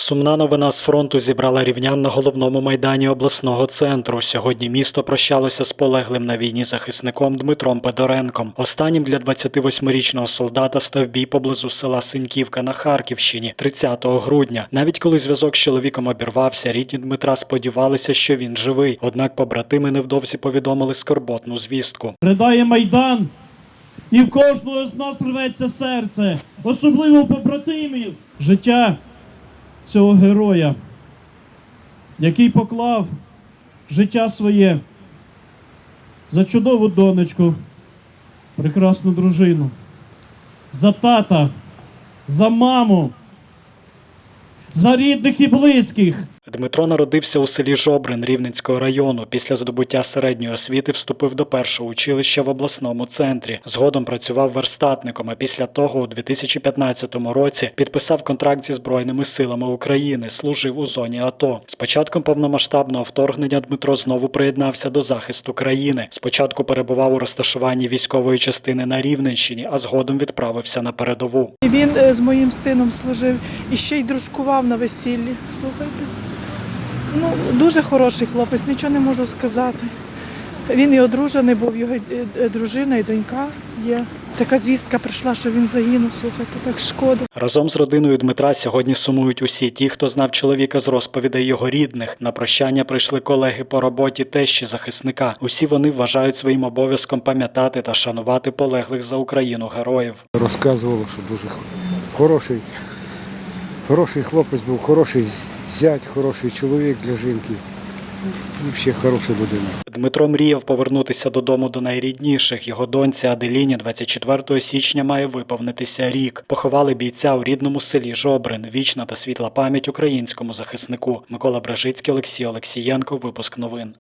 Сумна новина з фронту зібрала рівнян на головному майдані обласного центру. Сьогодні місто прощалося з полеглим на війні захисником Дмитром Педоренком. Останнім для 28-річного солдата став бій поблизу села Синьківка на Харківщині 30 грудня. Навіть коли зв'язок з чоловіком обірвався, рідні Дмитра сподівалися, що він живий. Однак побратими невдовзі повідомили скорботну звістку. Ридає Майдан, і в кожного з нас рветься серце, особливо побратимів, життя цього героя, який поклав життя своє за чудову донечку, прекрасну дружину, за тата, за маму, за рідних і близьких. Дмитро народився у селі Жобрин Рівненського району. Після здобуття середньої освіти вступив до першого училища в обласному центрі. Згодом працював верстатником. А після того, у 2015 році, підписав контракт зі збройними силами України. Служив у зоні АТО. З початком повномасштабного вторгнення Дмитро знову приєднався до захисту країни. Спочатку перебував у розташуванні військової частини на Рівненщині, а згодом відправився на передову. Він е, з моїм сином служив і ще й дружкував на весіллі. Слухайте. Ну, дуже хороший хлопець, нічого не можу сказати. Він і одружений був, його е, е, дружина і донька є. Така звістка прийшла, що він загинув. Слухайте, так шкода. Разом з родиною Дмитра сьогодні сумують усі ті, хто знав чоловіка з розповідей його рідних. На прощання прийшли колеги по роботі тещі захисника. Усі вони вважають своїм обов'язком пам'ятати та шанувати полеглих за Україну героїв. Розказувала, що дуже хороший, хороший хлопець був, хороший зять, хороший чоловік для жінки. Взагалі хороша людина. Дмитро мріяв повернутися додому до найрідніших. Його доньці Аделіні 24 січня має виповнитися рік. Поховали бійця у рідному селі Жобрин. Вічна та світла пам'ять українському захиснику. Микола Бражицький, Олексій Олексієнко. Випуск новин.